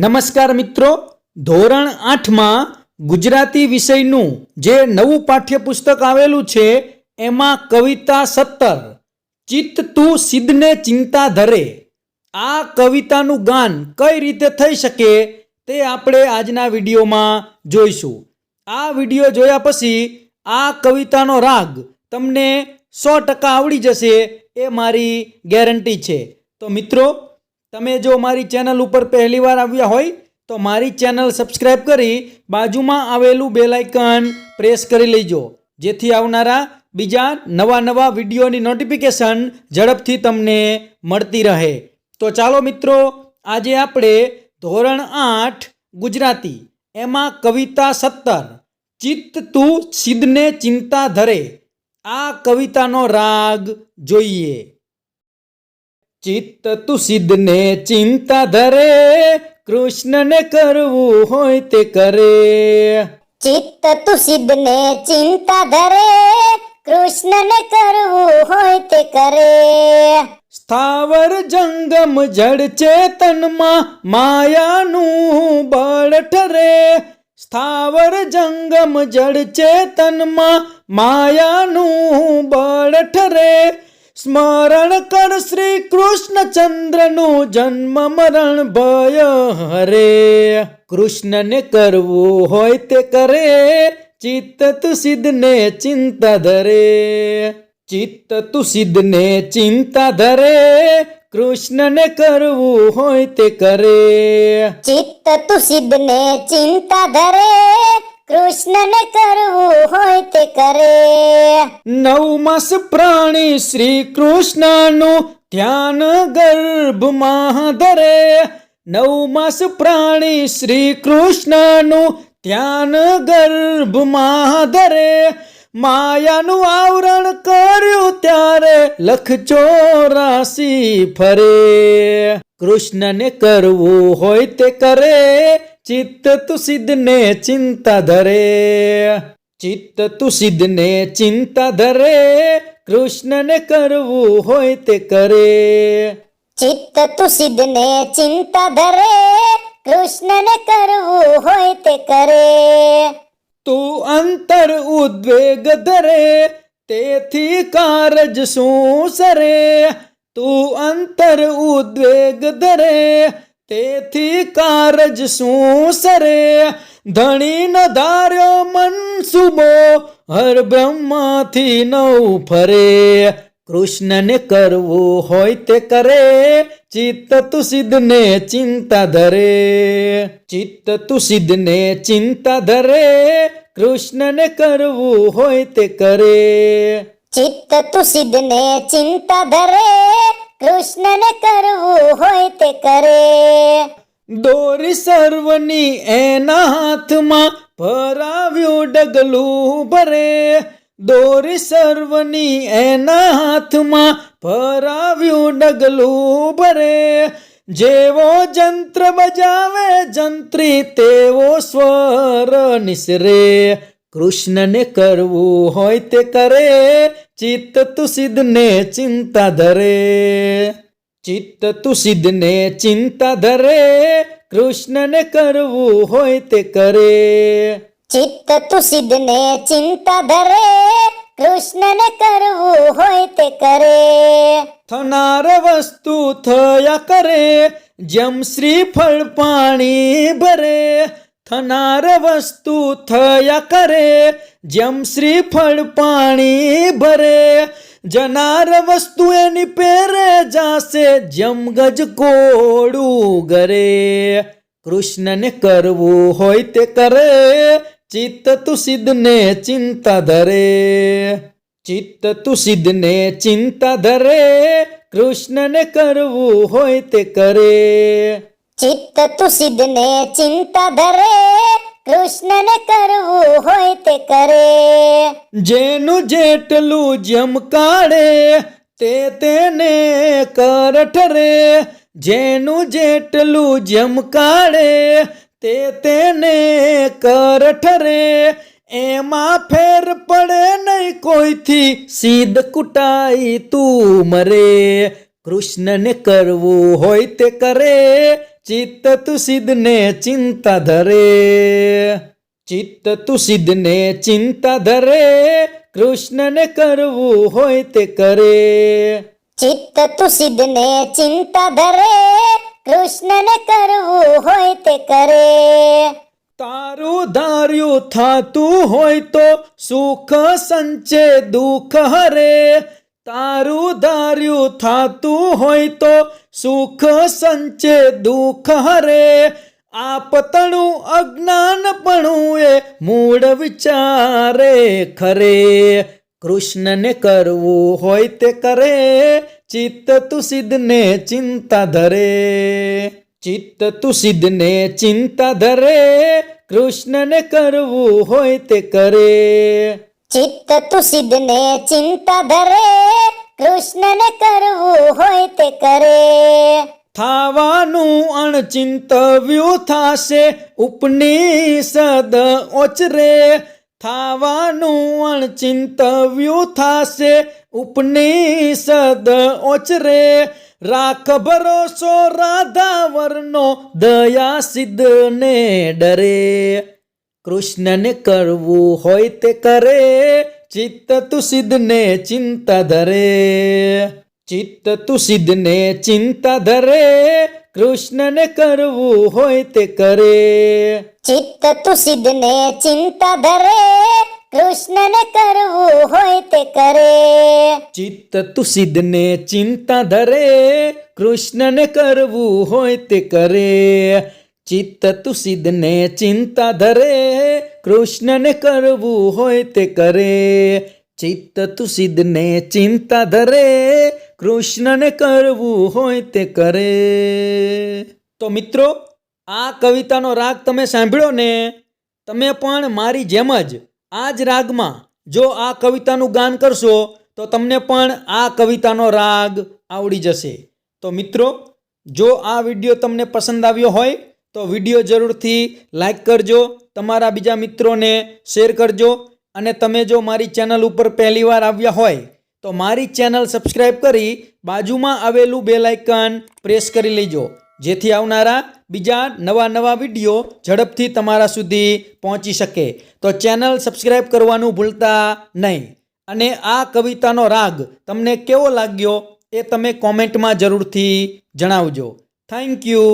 નમસ્કાર મિત્રો, ધોરણ આઠમાં ગુજરાતી વિષયનું જે નવું પાઠ્યપુસ્તક આવેલું છે, એમાં કવિતા સત્તર. ચિત્ત તું સિદ્ધને ચિંતા ધરે. આ કવિતાનું ગાન કઈ રીતે થઈ શકે તે આપણે આજના વિડીયોમાં જોઈશું. આ વીડિયો જોયા પછી આ કવિતાનો રાગ તમને સો ટકા આવડી જશે એ મારી ગેરંટી છે. તો મિત્રો તમે જો મારી ચેનલ ઉપર પહેલીવાર આવ્યા હોય, તો મારી ચેનલ સબસ્ક્રાઈબ કરી બાજુમાં આવેલું બેલ પ્રેસ કરી લેજો. જેથી આવનારા બીજા નવા નવા વિડીયોની નોટિફિકેશન ઝડપથી તમને મળતી રહે. તો ચાલો મિત્રો, આજે આપણે ધોરણ આઠ ગુજરાતી, એમાં કવિતા સત્તર. ચિત્ત તું સિદ્ધને ચિંતા ધરે. આ કવિતાનો રાગ જોઈએ. ચિત્ત તું સિદ્ધને ચિંતા ધરે કૃષ્ણને કરવું હોય તે કરે. ચિત્ત તું સિદ્ધને ચિંતા ધરે કૃષ્ણને કરવું હોય તે કરે. સ્થાવર જંગમ જડ ચેતનમાં માયાનું બળ ઠરે. સ્થાવર જંગમ જડ ચેતનમાં માયાનું બળ ઠરે. સ્મરણ કર શ્રી કૃષ્ણચંદ્રનું જન્મ મરણ ભય હરે. કૃષ્ણને કરવું હોય તે કરે, ચિત્ત તું સિદ્ધને ચિંતા ધરે. ચિત્ત તું સિદ્ધને ચિંતા ધરે, કૃષ્ણને કરવું હોય તે કરે. ચિત્ત તું સિદ્ધને ચિંતા ધરે કૃષ્ણને કરવું હોય તે કરે. નવ માસ પ્રાણી શ્રી કૃષ્ણનું ધ્યાન ગર્ભમાં ધરે. નવ માસ પ્રાણી શ્રી કૃષ્ણનું ધ્યાન ગર્ભમાં ધરે. માયાનું આવરણ કર્યું ત્યારે લખ ચોરાસી ફરે. કૃષ્ણને કરવું હોય તે કરે. ચિત્ત તું સિદ્ધને ચિંતા ધરે. ચિત્ત તું સિદ્ધને ચિંતા ધરે. કૃષ્ણને કરવું હોય તે કરે. ચિત્ત તું સિદ્ધને ચિંતા ધરે. કૃષ્ણને કરવું હોય તે કરે. તું અંતર ઉદ્વેગ ધરે. તેથી કારજ શું સરે? તું અંતર ઉદ્વેગ ધરે. તેથી કારજ શું સરે? ધણી ન ધાર્યો મનસુબો હર બ્રહ્માથી નવ ફરે. કૃષ્ણને કરવું હોય તે કરે, ચિત્ત તું સિદ્ધને ચિંતા ધરે. ચિત્ત તું સિદ્ધને ચિંતા ધરે, કૃષ્ણને કરવું હોય તે કરે. ચિત્ત તું સિદ્ધને ચિંતા ધરે કૃષ્ણને કરવું હોય તે કરે. દોરી સર્વની એના હાથમાં ભરાવ્યું ડગલું ભરે. દોરી સર્વની એના હાથમાં ભરાવ્યું ડગલું ભરે. જેવો જંત્ર બજાવે, જંત્રી તેવો સ્વર નિસરે. કૃષ્ણને કરવું હોય તે કરે. ચિત્ત તું સિદ્ધને ચિંતા ધરે. ચિત્ત તું સિદ્ધને ચિંતા ધરે. કૃષ્ણને કરવું હોય તે કરે. ચિત્ત તું સિદ્ધને ચિંતા ધરે. કૃષ્ણને કરવું હોય તે કરે. થનાર વસ્તુ થયા કરે. જેમ શ્રીફળ પાણી ભરે. થનાર વસ્તુ થયા કરે, જેમ શ્રીફળ પાણી ભરે. જનાર વસ્તુ એની પેરે જાશે, જેમ ગજ કોડું ગરે કૃષ્ણને કરવું હોય તે કરે, ચિત્ત તું સિદ્ધને ચિંતા ધરે. ચિત્ત તું સિદ્ધને ચિંતા ધરે, કૃષ્ણને કરવું હોય તે કરે. ચિત્ત તું સિદ્ધને ચિંતા ધરે, કૃષ્ણને કરવું હોય તે કરે. જેનું જેટલું જેમ કાઢે, તે તેને કરઠરે જેનું જેટલું જેમ કાઢે, તે તેને કરઠરે એમાં ફેર પડે નહીં કોઈથી, સીધ કુટાઈ તું મરે. કૃષ્ણને કરવું હોય તે કરે. ચિત્ત તું સિદ્ધને ચિંતા ધરે. ચિત્ત તું સિદ્ધને ચિંતા ધરે. કૃષ્ણને કરવું હોય તે કરે. ચિત્ત તું સિદ્ધને ચિંતા ધરે. કૃષ્ણને કરવું હોય તે કરે. તારું ધાર્યું થાતું હોય તો સુખ સંચે દુઃખ હરે. તારું ધાર્યું થાતું હોય તો સુખ, સંચે દુઃખ હરે. આપતણું અજ્ઞાનપણું એ મૂળ વિચારે ખરે. કૃષ્ણને કરવું હોય તે કરે, ચિત્ત તું સિદ્ધને ચિંતા ધરે. ચિત્ત તું સિદ્ધને ચિંતા ધરે, કૃષ્ણને કરવું હોય તે કરે. ચિત્ત તું સિદ્ધને ચિંતા ધરે, કૃષ્ણને કરવું હોય તે કરે. થાવાનું અણચિંતવ્યું થાશે, ઉપનિષદ ઓચરે. થાવાનું અણચિંતવ્યું થાશે, ઉપનિષદ ઓચરે. રાખ ભરોસો રાધાવરનો, દયા સિદ્ધને ડરે. કૃષ્ણને કરવું હોય તે કરે ચિત્ત તું સિદ્ધને ચિંતા ધરે. ચિત્ત તું સિદ્ધને ચિંતા ધરે કૃષ્ણને કરવું હોય તે કરે. ચિત્ત તું સિદ્ધને ચિંતા ધરે કૃષ્ણને કરવું હોય તે કરે. ચિત્ત તું સિદ્ધને ચિંતા ધરે કૃષ્ણને કરવું હોય તે કરે. ચિત્ત તું ચિંતા ધરે, કૃષ્ણને કરવું હોય તે કરે. ચિત્ત તું ચિંતા ધરે, કૃષ્ણને કરવું હોય તે કરે. તો મિત્રો, આ કવિતાનો રાગ તમે સાંભળ્યો ને, તમે પણ મારી જેમ જ આ જ રાગમાં જો આ કવિતાનું ગાન કરશો, તો તમને પણ આ કવિતાનો રાગ આવડી જશે. તો મિત્રો, જો આ વીડિયો તમને પસંદ આવ્યો હોય તો વીડિયો જરૂરથી લાઈક કરજો, તમારા બીજા મિત્રોને શેર કરજો અને તમે જો મારી ચેનલ ઉપર પહેલીવાર આવ્યા હોય તો મારી ચેનલ સબસ્ક્રાઈબ કરી બાજુમાં આવેલું બેલ આઇકન પ્રેસ કરી લેજો. જેથી આવનારા બીજા નવા નવા વીડિયો ઝડપથી તમારા સુધી પહોંચી શકે. તો ચેનલ સબસ્ક્રાઈબ કરવાનું ભૂલતા નહીં. અને આ કવિતાનો રાગ તમને કેવો લાગ્યો એ તમે કોમેન્ટમાં જરૂરથી જણાવજો. Thank you.